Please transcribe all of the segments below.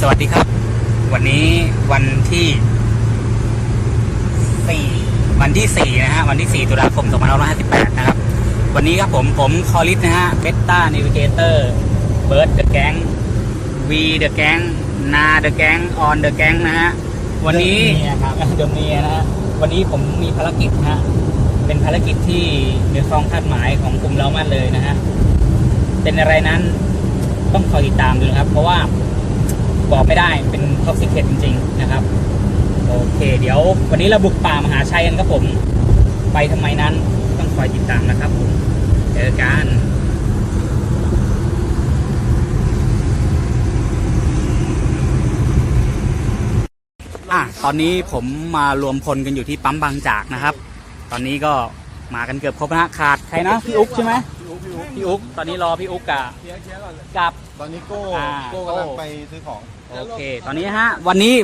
สวัสดีครับ วันนี้วันที่สี่วันที่สี่นะฮะ วันที่สี่ตุลาคม 2558 นะครับ วันนี้ครับผม ผมคอริสนะฮะเบต้าเนวิเกเตอร์เบิร์ดเดอะแก๊งวีเดอะแก๊งนาเดอะแก๊งออนเดอะแก๊งนะฮะ วันนี้เดอะเมียนะฮะ วันนี้ผมมีภารกิจนะฮะ เป็นภารกิจที่เหนือความคาดหมายของกลุ่มเรามากเลยนะฮะ เป็นอะไรนั้นต้องคอยติดตามดูนะครับ เพราะว่า บอกไม่ได้เป็นท็อปซิเคตจริง ๆ นะครับ โอเค เดี๋ยววันนี้เราบุกป่ามหาชัยกันครับผม ไปทำไมนั้นต้องคอยติดตามนะครับผมเจอกันอะตอนนี้ผมมารวมพลกันอยู่ที่ปั๊มบางจากนะครับ ตอนนี้ก็มากันเกือบครบนะขาดใครนะพี่อุ๊กใช่ไหมพี่อุ๊กตอนนี้รอพี่อุ๊กกับกับตอนนี้โก้ อ่า โก้กำลังไปซื้อของ โอเค ตอนนี้ฮะ วันนี้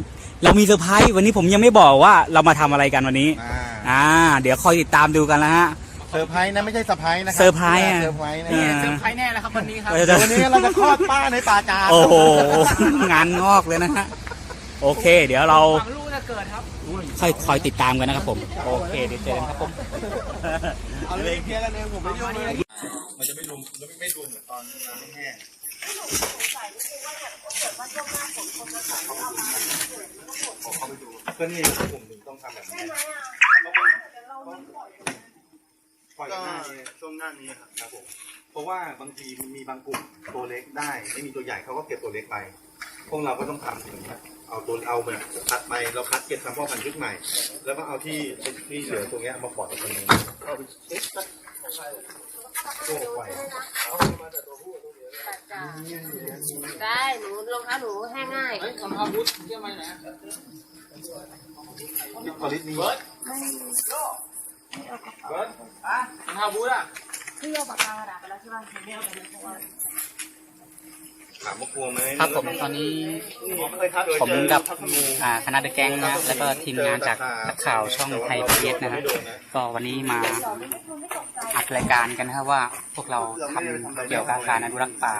เรามีเซอร์ไพรส์วันนี้ผมยังไม่บอกว่าเรามาทำอะไรกันวันนี้ อ่าอ่า เดี๋ยวคอยติดตามดูกันแล้วฮะ เซอร์ไพรส์นะไม่ใช่เซอร์ไพรส์นะครัเซอร์ไพรส์อะ เซอร์ไพรส์นะเออ เซอร์ไพรส์แน่แล้วครับวันนี้ครับเราจะวันนี้เราจะคลอดป้าในป่าจานโอ้โห งานงอกเลยนะฮะ โอเค เดี๋ยวเราหวังลูกจะเกิดครับ ค่อยคอยติดตามกันนะครับผม โอเค เดี๋ยวเจอกันครับผม เอาเลยเคลียร์กันเองผมไม่ยุ่งเลยมันจะไม่รุมมันไม่รุมเหมือนตอนน้ำแห้ง ก็นี่ผมถึงต้องทำแบบนี้ปล่อยหน้านี้ช่วงหน้านี้ครับครับผมเพราะว่าบางทีมันมีบางกลุ่มตัวเล็กได้ ไม่มีตัวใหญ่เขาก็เก็บตัวเล็กไป พวกเราก็ต้องทำอย่างนี้เอาตัวเอาแบบคัดไปเราคัดเก็บทำพ่อพันธุ์ชุดใหม่ แล้วก็เอาที่ที่เหลือตรงเนี้ยมาปล่อยตรงนี้เอาไปเช็คสักโก้ไป ได้หนูรองเท้าหนูแห้งง่ายเฮ้ยคำอาวุธเยี่ยมไหมนะคอลิสนี้เบิร์ดเบิร์ดอะคำอาวุธอะพี่เอาปากกากระดาษไปแล้วใช่ป่ะไม่เอาไปเลยเพราะว่า ถามว่ากลัวไหมครับผมตอนนี้ผมกับอ่าคณะเดอะแก๊งนะแล้วก็ทีมงานจากนักข่าวช่องไทยพีเอสนะฮะก็วันนี้มาอัดรายการกันนะครับว่าพวกเราทำเกี่ยวกับการอนุรักษ์ป่า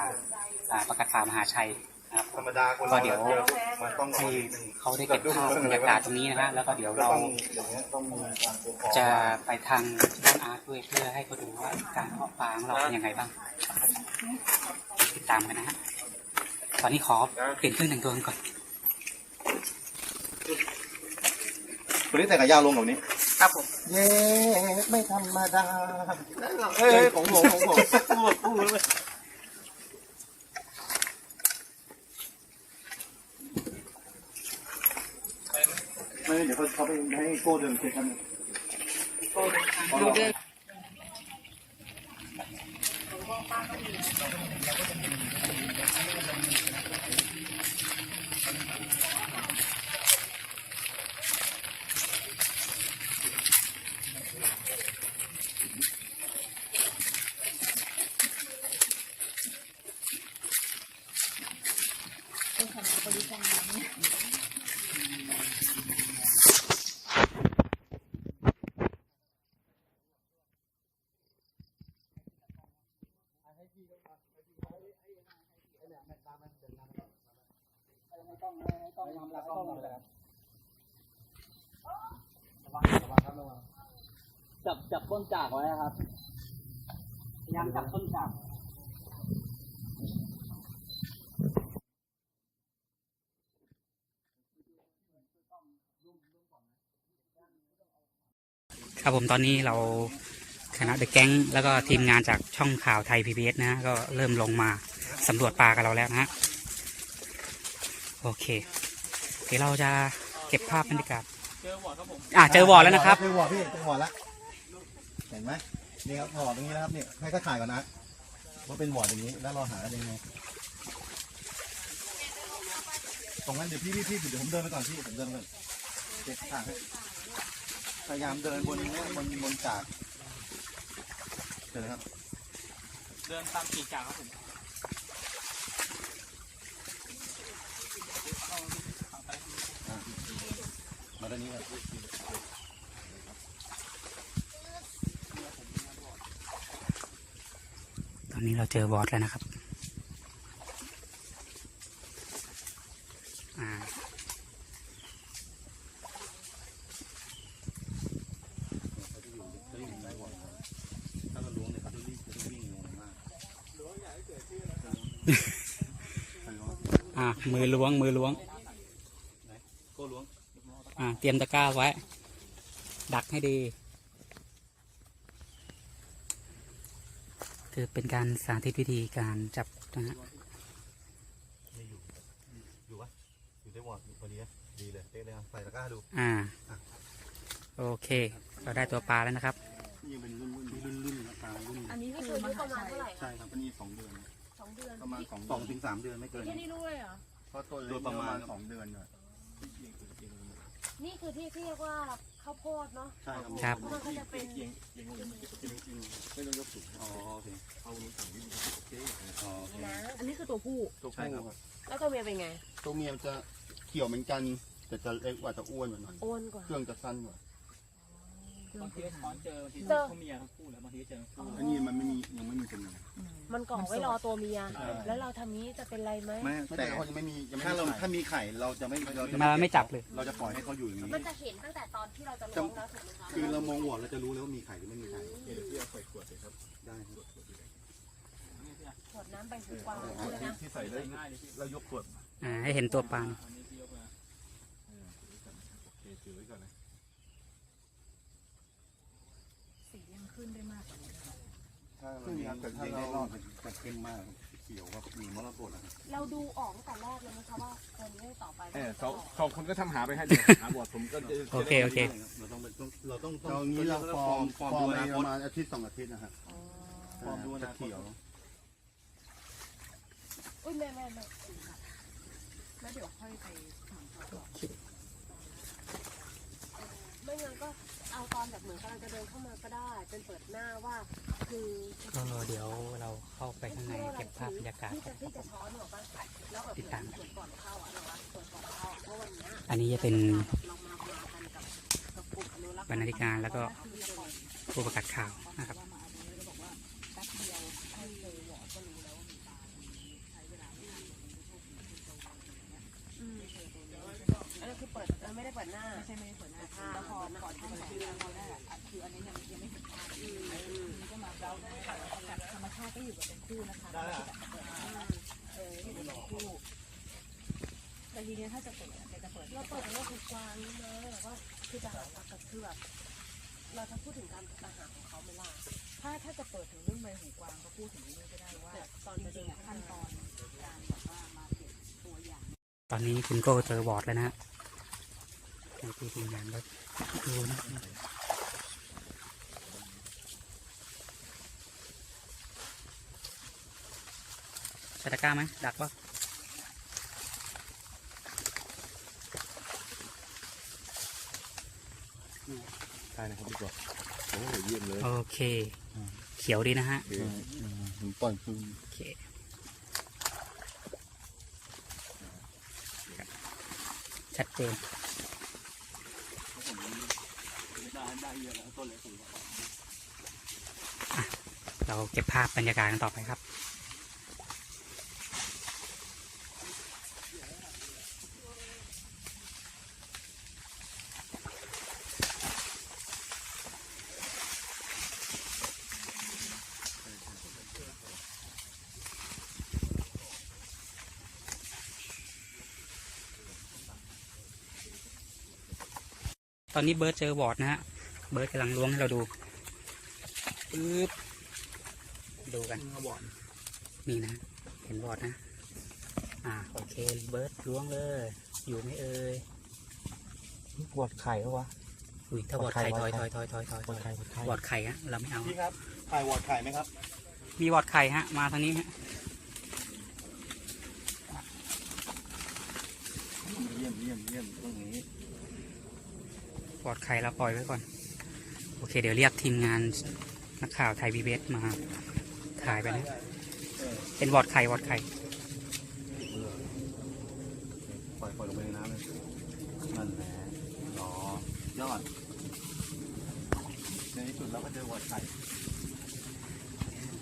อ่าประกาศป่ามหาชัยนะครับธรรมดาคนก็เดี๋ยวมันต้องให้เขาได้เก็บภาพบรรยากาศตรงนี้นะฮะแล้วก็เดี๋ยวเราต้องอย่างเงี้ยต้องมีการตรวจสอบจะไปทางด้านอาร์ตด้วยเพื่อให้เขาดูว่าการเพาะปลาของเราเป็นยังไงบ้างติดตามกันนะฮะ ตอนนี้ขอเปลี่ยนเครื่องแต่งตัวกันก่อน ตัวนี้แต่กับยาวลงแบบนี้ ครับผม เย้ไม่ธรรมดาเอ้ยของผมของผมพูดพูดเลยไม่เดี๋ยวเขาเขาไปให้โก้เดินเช็คกัน บริการจับจับต้นจากไว้ครับ พยายามจับต้นจาก ครับผมตอนนี้เราคณะเดอะแก๊งแล้วก็ทีมงานจากช่องข่าวไทยพีบีนะฮะก็เริ่มลงมาสำรวจปลากับเราแล้วนะฮะโอเคเดี๋ยวเราจะเก็บภาพบรรยากาศเจอหัวครับผมอะเจอวอลแล้วนะครับ เจอวอร์พี่เจอวอร์แล้วเห็นไหมนี่ครับวอร์ตรงนี้นะครับเนี่ยให้ก็ถ่ายก่อนนะว่าเป็นวอร์ดอย่างนี้แล้วเราหากันยังไงตรงนั้นเดี๋ยวพี่พี่พี่เดี๋ยวผมเดินไปก่อนพี่ผมเดินไปก่อนเก็บถ่ายให้ พยายามเดินบนเนี่ยบนบนจากเจอครับ เดินตามปีกจากครับผมมาด้านนี้ก่อนตอนนี้เราเจอบอสแล้วนะครับ อ่า เขาจะอยู่เขาจะอยู่ได้บ่อยครับถ้าเราล้วงเนี่ยเขาจะรีบจะวิ่งลงมาก อ่า มือล้วง มือล้วงก็ล้วงอ่าเตรียมตะกร้าไว้ ดักให้ดี คือเป็นการสาธิตวิธีการจับนะฮะไม่อยู่อยู่ปะอยู่ได้หมดพอดีนะดีเลยเต๊ะเลยอะใส่ตะกร้าดูอ่า โอเค เราได้ตัวปลาแล้วนะครับยังเป็นรุ่นรุ่นรุ่นรุ่นตารุ่นอันนี้คืออายุประมาณเท่าไหร่คะใช่ครับอันนี้สองเดือนสองเดือนประมาณสองสองถึงสามเดือนไม่เกินแค่นี้รู้เลยเหรอ เพราะตัวโดยประมาณสองเดือนเนี่ยนี่คือที่ที่เรียกว่าข้าวโพดเนาะใช่ครับครับมันก็จะเป็นไม่ต้องยกสูงอ๋อโอเคเอาลงถังนี่โอเคอ๋อโอเคนะอันนี้คือตัวผู้ใช่ครับแล้วตัวเมียเป็นไง ตัวเมียมันจะเขียวเหมือนกัน แต่จะเล็กกว่าจะอ้วนกว่าหน่อยอ้วนกว่าเครื่องจะสั้นกว่า บางทีช้อนเจอบางทีเจอ เขาเมียทั้งคู่แล้วบางทีเจอทั้งคู่อันนี้มันไม่มียังไม่มีตัวเมียมันก่อไว้รอตัวเมียใช่แล้วเราทำนี้จะเป็นไรไหมไม่แต่แต่เขายังไม่มียังไม่ถ้ามีเราไข่ถ้ามีไข่เราจะไม่เราจะมาไม่จับเลย เราจะปล่อยให้เขาอยู่อย่างมันนี้จะเห็นตั้งแต่ตอนที่เราจะล้วงแล้วถูกไหมคะคือเรามองหัวเราจะรู้แล้วว่ามีไข่หรือไม่มีไข่เดี๋ยวพี่เอาใส่ขวดเลยครับได้ครับขวดน้ำไปหูกวางใช่ไหมนะที่ใส่แล้วเรายกขวดอ่าให้เห็นตัวปลา อันนี้ที่ยกมาโอเคถือไว้ก่อนนะ สียัง ขึ้นได้มากกว่านี้ ถ้าเราเลี้ยงแต่ถ้าเรารอดจะเข้มมากเขียวว่ามีมรกตอะครับเราดูออกตั้งแต่แรกเลยนะคะว่าตัวนี้ต่อไปเออสองสองคนก็ทำหาไปให้เดี๋ยวหาบอดผมก็จะโอเคโอเค เราต้องเป็นต้องเราต้องตอนนี้เราฟอร์มฟอร์มฟอดูร์มอไปนาคปตระมาณอาทิตย์สองอาทิตย์นะฮะฟอร์มดูอจะนาคตเขียว อุ้ยแม่แม่แม่แล้วเดี๋ยวค่อยไปไม่งั้นก็เอาตอนแบบเหมือนกำลัง จะเดินเข้ามาก็ได้เป็นเปิดหน้าว่า คือก็เดี๋ยวเราเข้าไปข้างในเก็บภาพบรรยากาศที่จะที่จะช้อนหรอกปะแล้วแบบติดตามเปิดก่อนเข้าอะหรอวะเปิดก่อนเข้าเพราะวันเนี้ยอันนี้จะเป็นเรามามากันกับกับกลุ่มอนุรักษ์บรรณาธิการแล้วก็ผู้ประกาศข่าวนะครับอันนั้นคือเปิดเออไม่ได้เปิดหน้าไม่ใช่ไม่ได้เปิดหน้าแล้วพอก่อนที่มันคือตอนแรกอะ คืออันนี้ยังยังไม่เห็นภาพอืมอืมก็มาเราแบบธรรมชาติก็อยู่กับเป็นคู่นะคะเอออยู่เป็นคู่แต่ทีนี้ถ้าจะเปิดอะจะเปิดเราเปิดเรื่องคือกว้างนี่นะแบบว่าคือจะหาหลักก็คือแบบเราจะพูดถึงการอาหารของเขาไม่ล่ะถ้าถ้าจะเปิดถึงเรื่องใบหูกวางก็พูดถึงเรื่องก็ได้ว่าตอนจริงๆขั้นตอนการแบบว่ามาเก็บตัวอย่าง ตอนนี้คุณโก้เจอบอร์ดแล้วนะฮะให้พี่ทีมงานก็ดูนะ ใช้ตะกร้าไหมดักปะใช่นะครับพี่กอโอ้โหเยี่ยมเลยโอเค เขียวดีนะฮะผมปล่อยคืนโอเคชัดเจนอะเราเก็บภาพบรรยากาศกันต่อไปครับ ตอนนี้เบิร์ดเจอวอร์ดนะฮะ เบิร์ดกำลังล้วงให้เราดูปึ๊บดูกันนี่นะ เห็นวอร์ดนะ อ่าโอเคเบิร์ดล้วงเลย อยู่ไหมเอ่ยบอดไข่เหรอวะ อุ้ยถ้าวอร์ดไข่ถอยถอยถอยถอยถอยถบออดยไข่บอดไข่วอร์ดไข่ฮะเราไม่เอาพี่ครับถ่ายวอดไข่ไหมครับ มีวอร์ดไข่ฮะ มาทางนี้ฮะเยี่ยมเยี่ยมเยี่ยมตรงนี้ วอดไข่เราปล่อยไว้ก่อน โอเค เดี๋ยวเรียกทีมงานนักข่าวไทยบีเบสมาถ่ายไปนะ เป็นวอดไข่วอดไข่ปล่อยปล่อยลงไปในน้ำเลยนั่นแหละรอยอด ในที่สุดเราก็เจอวอดไข่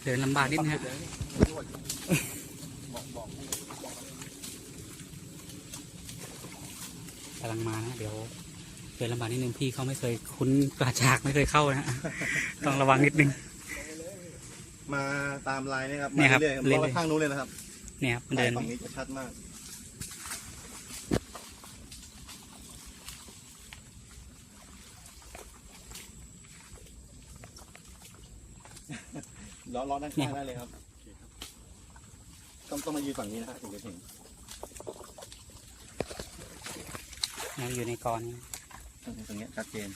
เดินลำบากนิดนึงฮะกำลังมานะ เดี๋ยว เดินลำบากนิดนึงพี่เขาไม่เคยคุ้นปลาฉากไม่เคยเข้านะต้องระวังนิดนึง มาตามลายนี่ครับเนี่ยครับมาเรื่อยๆเรื่อยๆเพราะว่าข้างนู้นเลยนะครับเนี่ยครับมันเดิน ฝั่งนี้จะชัดมาก ล้อล้อด้านข้างได้เลยครับต้องต้องมายืนฝั่งนี้นะครับถึงจะเห็นเนี่ยอยู่ในกรนี่ ตรงเนี้ยชัดเจน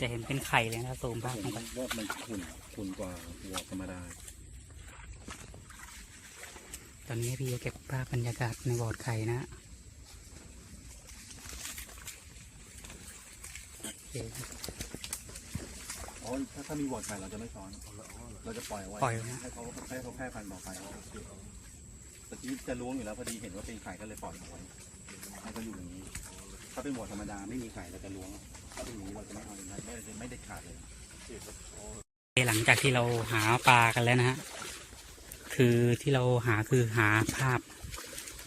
จะเห็นเป็นไข่เลยนะซูมภาพผมลงไปว่ามันขุ่นขุ่นกว่าหัวธรรมดา ตอนนี้พี่จะเก็บภาพบรรยากาศในบอร์ดไข่นะโอเค อ๋อถ้าถ้ามีวอร์ดไข่เราจะไม่ซ้อน เราจะปล่อยเอาไว้ปล่อยไว้นะให้เขาให้เขาแพร่พันธุ์ต่อไปแต่ที่จะล้วงอยู่แล้วพอดีเห็นว่าเป็นไข่ก็เลยปล่อยเอาไว้ให้เขาอยู่อย่างนี้ ถ้าเป็นวอร์ดธรรมดาไม่มีไข่เราจะล้วง ถ้าเป็นอย่างนี้เราจะไม่เอาอย่างนั้นไม่ได้ไม่ได้ขาดเลย หลังจากที่เราหาปลากันแล้วนะฮะ คือที่เราหาคือหาภาพ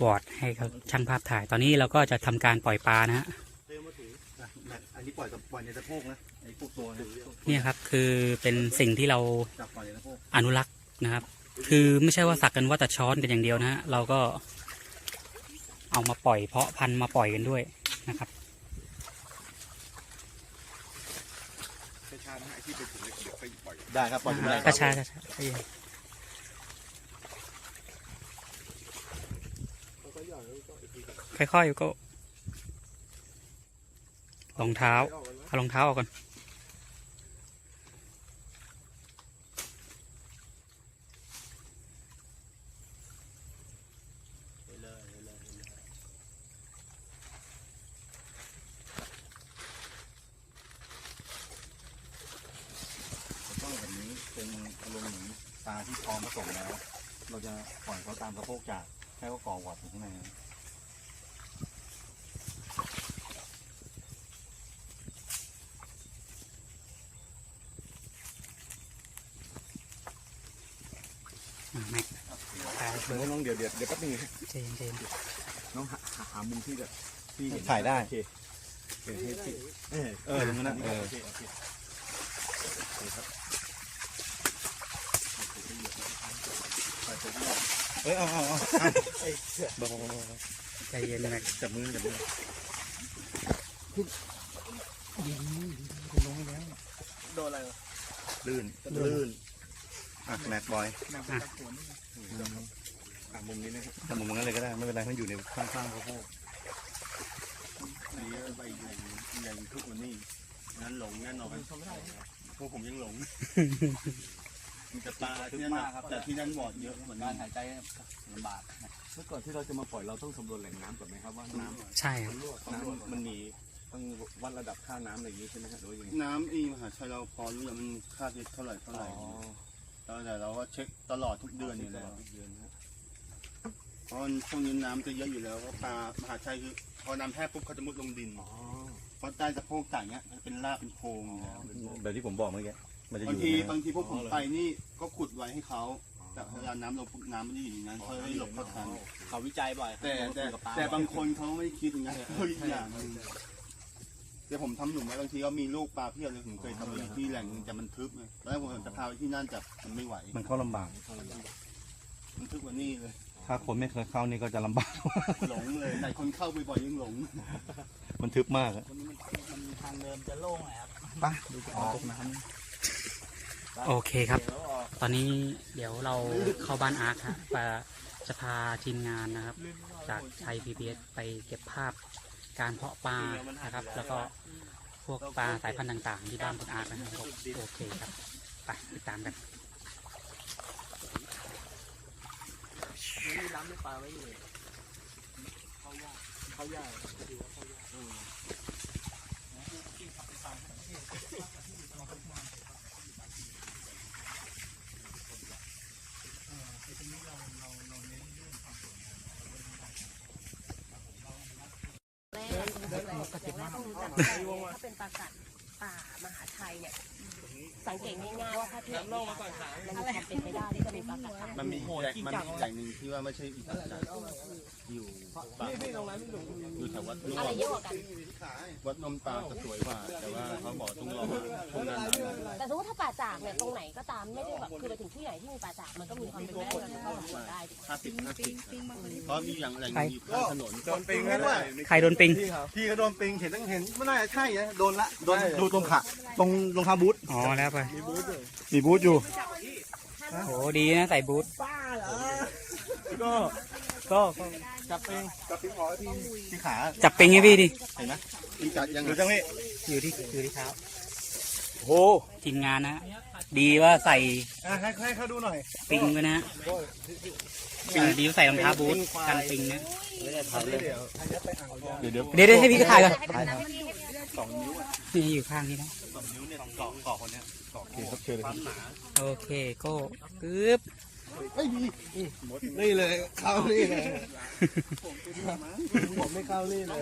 บอร์ดให้เขาช่างภาพถ่าย ตอนนี้เราก็จะทำการปล่อยปลานะฮะเร็วมาถึง อันนี้ปล่อยกับปล่อยในสะโพกนะไอ้พวกตัวนะเนี่ยครับคือเป็นสิ่งที่เราจับปล่อยในสะโพกอนุรักษ์นะครับ คือไม่ใช่ว่าสักกันว่าแต่ช้อนกันอย่างเดียวนะฮะเราก็เอามาปล่อยเพาะพันธุ์มาปล่อยกันด้วยนะครับได้ครับปล่อยได้กระชากระชาค่อยๆก็ รองเท้าเอารองเท้าออกก่อน ต้องแบบนี้เป็นอารมณ์เหมือนปลาที่พร้อมผสมแล้ว เราจะปล่อยเขาตามสะโพกจากให้เขาก่อวอดอยู่ข้างในนะ อะ แม็กถ่ายเบอร์น้องเดี๋ยวเดี๋ยวเดี๋ยวแป๊บนึงเจนเจนน้องหาหาหามุมที่แบบที่เห็นถ่ายได้เออเออเออตรงนั้นนะเออเอ้ยเอาเอาเอาเบาใจเย็นแม็กๆจับมือจับมือโดนอะไรลื่นลื่น อะแมทบอยอะอะมุมนี้นะครับทำมุมนั้นเลยก็ได้ไม่เป็นไรมันอยู่ในข้างๆเขาพวกอันนี้ไปใหญ่ใหญ่ทุกวันนี้งั้นหลงแน่นอนพวกผมยังหลงมันจะปลาที่นั่นนะครับแต่ที่นั่นบอดเยอะเหมือนกันหายใจลำบากเมื่อก่อนที่เราจะมาปล่อยเราต้องสำรวจแหล่งน้ำก่อนไหมครับว่าน้ำใช่ครับน้ำมันมีต้องวัดระดับค่าน้ำอะไรอย่างนี้ใช่ไหมครับหรือว่ายังไงน้ำอีมหาชัยเราพอรู้อย่างมันค่าเท่าไหร่เท่าไหร่ แล้วแต่เราก็เช็คตลอดทุกเดือนอยู่แล้วทุกเดือนนะเพราะช่วงนี้น้ำจะเยอะอยู่แล้วเพราะปลามหาชัยคือพอน้ำแห้งปุ๊บเขาจะมุดลงดินเพราะใต้สะโพกต่างเนี้ยมันเป็นรากเป็นโพรงอยู่แล้วแบบที่ผมบอกเมื่อกี้มันจะอบางยู่ทีในบางทีพวกผมไปนี่ก็ขุดไว้ให้เขาแต่เวลาน้ำลงปุ๊บน้ำมันจะอยู่ในนั้นเขาได้หลบเขาทันเขาวิจัยบ่อยแต่แต่แต่บางคนเขาไม่คิดอย่างนั้นเขาอีกอย่างหนึง เดี๋ยวผมทำหลุมไว้บางทีก็มีลูกปลาเพียบเลยผมเคยทำอยู่ที่แหล่งหนึงแต่มันทึบไงตอนแรกผมจะพาไปที่นั่นแต่มันไม่ไหว มันเข้าลำบาก มันทึบกว่านี่เลยถ้าคนไม่เคยเข้านี่ก็จะลำบาก หลงเลยแต่คนเข้าบ่อยๆยังหลงมันทึบมากอะทางเดิมจะโล่งหน่อยครับไปดูออกน้โอเคครับตอนนี้เดี๋ยวเราเข้าบ้านอาร์คฮะจะจะพาทีมงานนะครับ จากไทยพีบีไปเก็บภาพ การเพาะปลานะครับ แล้วก็พวกปลาสายพันธุ์ต่างๆ ที่บ้านคุณอาร์คนะครับผมโอเคครับไปติดตามกัน ถ้าเป็นปลากัดป่ามหาชัยเนี่ยสังเกตง่ายๆว่าถ้าที่ไหนมีปราสาทมันมีความเป็นไปได้ที่จะมีปลากัดตายมันมีแหล่งมันมีแหล่งหนึ่งที่ว่าไม่ใช่อีสานนะอยู่บางอยู่แถววัดนอะไรเยอะกว่ากัน วัดนมตาจะสวยกว่า แต่ว่าเขาบอกต้องรอช่วงหนั้นแต่สมมติถ้าป่าจากเนี่ยตรงไหนก็ตามไม่ได้แบบคือไปถึงที่ไหนที่มีป่าจากมันก็มีความเป็นไปได้ที่จะเข้าสำรวจได้ถูกไหมห้าสิบห้าสิบเพราะมีอย่างแหล่งหนึ่งอยู่ข้างถนนโดนปิงแล้วด้วยใครโดนปิงพี่ก็โดนปิงเห็นตั้งเห็นไม่น่าจะใช่นะโดนละโดนดูตรงขาตรงรองเท้าบูทอ๋อแล้วไปมีบูทอยู่โหดีนะใส่บูทก็ ก็จับปิงจับปิงขอที่ที่ขาจับปิงให้พี่ดิเห็นไหมมีจัดยังดูจังพี่อยู่ที่อยู่ที่เท้าโอ้ทีมงานนะ ดีว่าใส่อะให้ให้เขาดูหน่อยปิงไว้นะปิงดีว่าใส่รองเท้าบูทกันปิงนะเดี๋ยวเดี๋ยวเดี๋ยวเดี๋ยวให้พี่ก็ถ่ายก่อนสองนิ้วอะนี่อยู่ข้างนี้นะสองนิ้วเนี่ยเกาะเกาะคนเนี้ยเกาะเกปั๊มหนาโอเคโก้ปึ๊บ นี่เลยเข้านี่เลยผมไม่เข้านี่เลย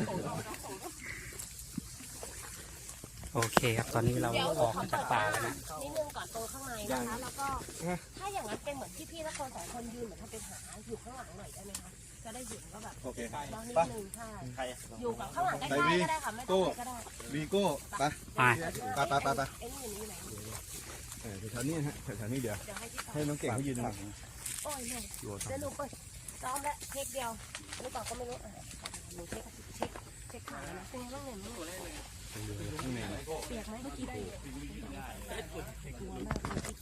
โอเคครับตอนนี้เราออกมาจากป่าแล้วนะนิดนึงก่อนโตข้างในนะคะแล้วก็ถ้าอย่างนั้นเป็นเหมือนที่พี่และคนสองคนยืนเหมือนทำเป็นหาอยู่ข้างหลังหน่อยได้ไหมคะจะได้เห็นว่าแบบโอเคเรานิดไปนึงใช่ใครอยู่กับข้างหลังใกล้ๆก็ได้ค่ะไม่ต้องไปก็ได้วีโก้ไปไปไปไปไปไป เอ็นอยู่นี่ไหนแถวนี้ฮะแถวนี้เดี๋ยวเดี๋ยวให้พี่ต่อให้น้องเก่งเขายืนหลังโอ้ยเนี่ยเดี๋ยวหนูเปิดซ้อมแล้วเช็คเดียวหรือเปล่าก็ไม่รู้อะหนูเช็คเช็คเช็คขาแล้วนะเป็นไงบ้างเนี่ยไม่รู้เปียกไหมเมื่อกี้ได้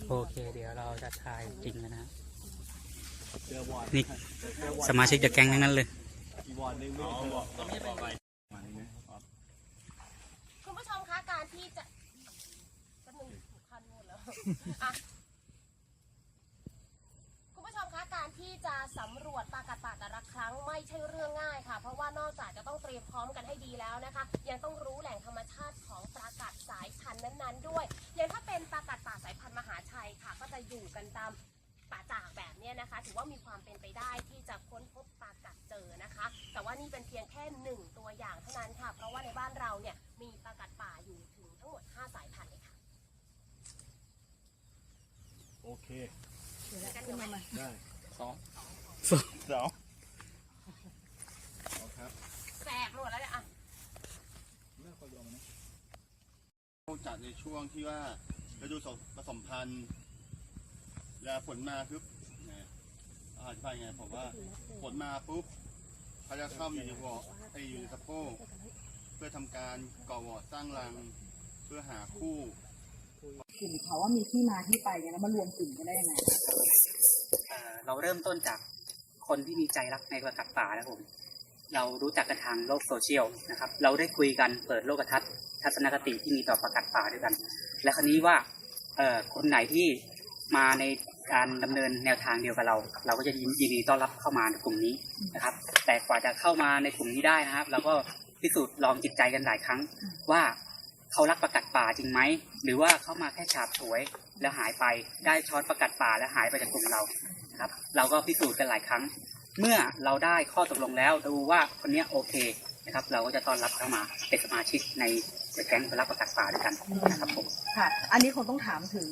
โอเค เดี๋ยวเราจะถ่ายจริงแล้วนะนี่สมาชิกจากแก๊งทั้งนั้นเลย คุณผู้ชมคะการที่จะแป๊บนึงถูกคันหมดแล้ว อะคุณผู้ชมคะการที่จะสำรวจปลากัดป่าแต่ละครั้งไม่ใช่เรื่องง่ายค่ะ เพราะว่านอกจากจะต้องเตรียมพร้อมกันให้ดีแล้วนะคะ ยังต้องรู้แหล่งธรรมชาติของปลากัดสายพันธุ์นั้นๆ ด้วย อย่างถ้าเป็นปลากัดป่าสายพันธุ์มหาชัยค่ะ ก็จะอยู่กันตามป่าจากแบบเนี้ยนะคะ ถือว่ามีความเป็นไปได้ที่จะค้นพบปลากัดเจอนะคะ แต่ว่านี่เป็นเพียงแค่หนึ่งตัวอย่างเท่านั้นค่ะ เพราะว่าในบ้านเราเนี่ยมีปลากัดป่าอยู่ถึงทั้งหมด 5 สายพันธุ์เลยค่ะ โอ เคขึ้นมาได้สองสองแสบหมดแล้วเนี่ยอะจัดในช่วงที่ว่าฤดูผสมพันธุ์แล้วฝนมาปุ๊บนะอธิบายไงผมว่าฝนมาปุ๊บเขาจะเข้าอยู่ในวอไออยู่ในสะโพกเพื่อทำการก่อวอร์ดสร้างรัง เพื่อหาคู่ กลุ่มเขาว่ามีที่มาที่ไปเนี่ยแล้วมารวมกลุ่มกันได้ยังไงเอ่อเราเริ่มต้นจากคนที่มีใจรักในประกัดป่านะครับผมเรารู้จักกันทางโลกโซเชียลนะครับ เราได้คุยกันเปิดโลกทัศน์ทัศนคติที่มีต่อประกัดป่าด้วยกัน และครนี้ว่าเอ่อคนไหนที่มาในการดำเนินแนวทางเดียวกับเรา เราก็จะยินดีต้อนรับเข้ามาในกลุ่มนี้นะครับ แต่กว่าจะเข้ามาในกลุ่มนี้ได้นะครับ เราก็พิสูจน์ลองจิตใจกันหลายครั้งว่า เขารักประกัดป่าจริงไหมหรือว่าเขามาแค่ฉาบฉวยแล้วหายไปได้ช้อนประกัดป่าแล้วหายไปจากกลุ่มเรานะครับ เราก็พิสูจน์กันหลายครั้ง เมื่อเราได้ข้อตกลงแล้วดูว่าคนเนี้ยโอเคนะครับ เราก็จะต้อนรับเข้ามาเป็นสมาชิกในแก๊งคนรักประกาศป่าด้วยกันนะครับผมค่ะ อันนี้คงต้องถามถึง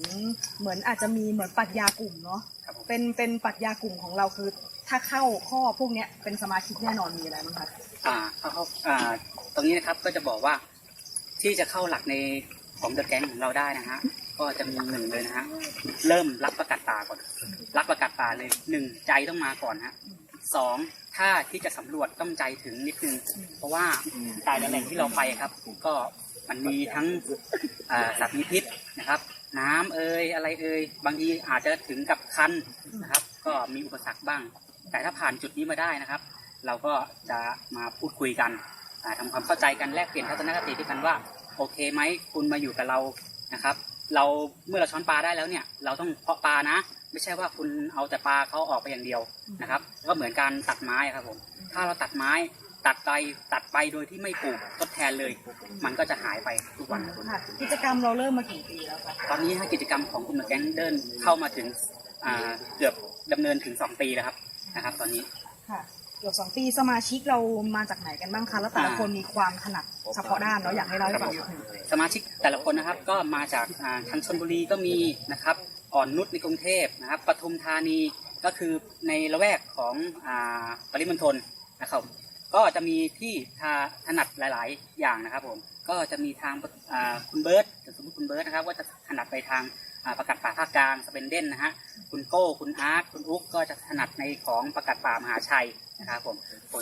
เหมือนอาจจะมีเหมือนปรัชญากลุ่มเนาะครับผมเป็นเป็นปรัชญากลุ่มของเราคือ ถ้าเข้าข้อพวกเนี้ยเป็นสมาชิกแน่นอนมีอะไรบ้างคะอ่าเขาเขาอ่าตรงนี้นะครับก็จะบอกว่า ที่จะเข้าหลักในของเดอะแก๊งของเราได้นะฮะก็จะมีหนึ่งเลยนะฮะเริ่มรักประกาศป่าก่อนรักประกาศป่าเลยหนึ่งใจต้องมาก่อนฮะสองถ้าที่จะสำรวจต้องใจถึงนิดนึงเพราะว่าแต่ละแหล่งที่เราไปครับ ก็มันมีทั้งอ่าสัตว์มีพิษนะครับ น้ำเอ่ยอะไรเอ่ยบางทีอาจจะถึงกับคันนะครับ ก็มีอุปสรรคบ้าง แต่ถ้าผ่านจุดนี้มาได้นะครับ เราก็จะมาพูดคุยกัน อ่าทำความเข้าใจกันแลกเปลี่ยนทัศนคติด้วยกันว่าโอเคไหมคุณมาอยู่กับเรานะครับ เราเมื่อเราช้อนปลาได้แล้วเนี่ย เราต้องเพาะปลานะ ไม่ใช่ว่าคุณเอาแต่ปลาเขาออกไปอย่างเดียวนะครับ ก็เหมือนการตัดไม้ครับผมถ้าเราตัดไม้ตัดไปตัดไปโดยที่ไม่ปลูกทดแทนเลย มันก็จะหายไปทุกวันครับผมค่ะกิจกรรมเราเริ่มมากี่ปีแล้วคะตอนนี้ฮะกิจกรรมของกลุ่มแก๊งเดินเข้ามาถึงอ่าเกือบดำเนินถึงสองปีแล้วครับนะครับ ตอนนี้ค่ะ เกือบสองปีสมาชิกเรามาจากไหนกันบ้างคะแล้วแต่ละคนมีความถนัดเฉพาะด้านเนาะอยากให้เล่าให้ฟังนิดนึงสมาชิกแต่ละคนนะครับก็มาจากอ่าทางชนบุรีก็มีนะครับอ่อนนุชในกรุงเทพนะครับปทุมธานีก็คือในละแวกของอ่าปริมณฑลนะครับก็จะมีที่ทาถนัดหลาย ๆ อย่างนะครับผมก็จะมีทางอ่าคุณเบิร์ตสมมติคุณเบิร์ตนะครับว่าจะถนัดไปทางอ่า ประกาศป่าภาคกลางสเปนเดนนะฮะคุณโก้คุณอาร์ตคุณอุ๊กก็จะถนัดในของประกาศป่ามหาชัยนะครับผม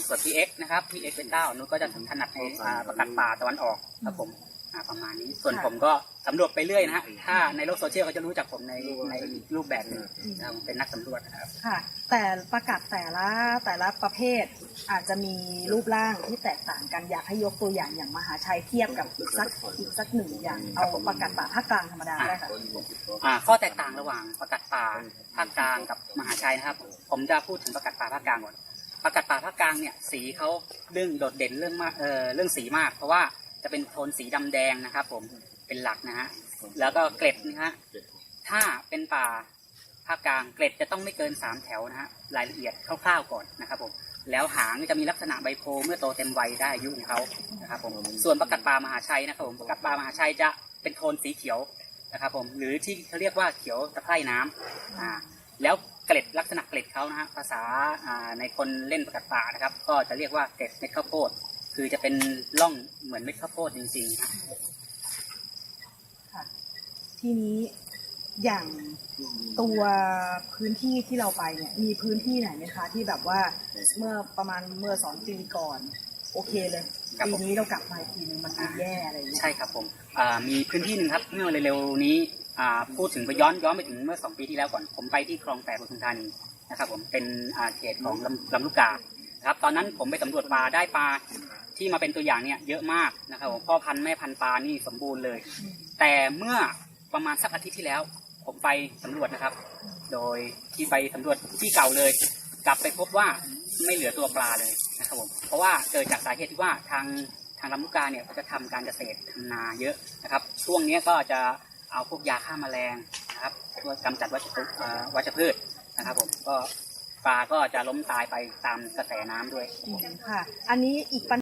ส่วนพี่เอ็กนะครับพี่เอ็กเป็นเต้านุชก็จะถนัดในประกาศป่าตะวันออกครับผม อ่าประมาณนี้ ส่วนผมก็สำรวจไปเรื่อยนะฮะถ้าในโลกโซเชียลเขาจะรู้จักผมในในรูปแบบหนึงนะครับเป็นนักสำรวจนะครับ ค่ะ แต่ประกาศแต่ละแต่ละประเภทอาจจะมีรูปร่างที่แตกต่างกันอยากให้ยกตัวอย่างอย่างมหาชัยเทียบกับอีกสักอีกสักหนึ่งอย่างเอาประกาศป่าภาคกลางธรรมดาได้ค่ะ อ่าข้อแตกต่างระหว่างประกาศป่าภาคกลางกับมหาชัยนะครับ ผมจะพูดถึงประกาศป่าภาคกลางก่อนประกาศป่าภาคกลางเนี่ยสีเขาเรื่องโดดเด่นเรื่องมากเออเรื่องสีมาก เพราะว่า จะเป็นโทนสีดำแดงนะครับ ผมเป็นหลักนะฮะแล้วก็เกล็ดนะฮะถ้าเป็นป่าภาคกลางเกล็ดจะต้องไม่เกินสามแถวนะฮะรายละเอียดคร่าวๆก่อนนะครับผมแล้วหางจะมีลักษณะใบโพเมื่อโตเต็มวัยได้อายุของเขานะครับผมส่วนประกาศป่ามหาชัยนะครับผมประกาศป่ามหาชัยจะเป็นโทนสีเขียวนะครับผมหรือที่เขาเรียกว่าเขียวตะไคร่น้ำอ่าแล้วเกล็ดลักษณะเกล็ดเขานะฮะภาษาอ่าในคนเล่นประกัดป่านะครับ ก็จะเรียกว่าเกล็ดเม็ดข้าวโพด คือจะเป็นร่องเหมือนเม็ดข้าวโพดจริงๆนะทีนี้อย่างตัวพื้นที่ที่เราไปเนี่ยมีพื้นที่ไหนไหมคะที่แบบว่าเมื่อประมาณเมื่อสองปีก่อน โอเคเลยปีนี้เรากลับมาอีกทีนึงมันดูแย่อะไรอย่างเงี้ยใช่ครับผมอ่ามีพื้นที่หนึ่งครับเมื่อเร็วๆนี้อ่าพูดถึงไปย้อนย้อนไปถึงเมื่อสองปีที่แล้วก่อนผมไปที่คลองแปดปทุมธานีนะครับผมเป็นอ่าเขตของลำลำลูกกานะครับตอนนั้นผมไปสำรวจปลาได้ปลา ที่มาเป็นตัวอย่างเนี่ยเยอะมากนะครับผมพ่อพันธุ์แม่พันธุ์ปลานี่สมบูรณ์เลย แต่เมื่อประมาณสักอาทิตย์ที่แล้ว ผมไปสำรวจนะครับ โดยที่ไปสำรวจที่เก่าเลย กลับไปพบว่าไม่เหลือตัวปลาเลยนะครับผมเพราะว่าเกิดจากสาเหตุที่ว่าทางทางลำลูกกาเนี่ยเขาจะทำการเกษตรทำนาเยอะนะครับ ช่วงนี้ก็จะเอาพวกยาฆ่าแมลงนะครับเพื่อกำจัดวัชพืชวัชพืชนะครับผมก็ปลาก็จะล้มตายไปตามกระแสน้ำด้วยค่ะ อันนี้อีกปัญ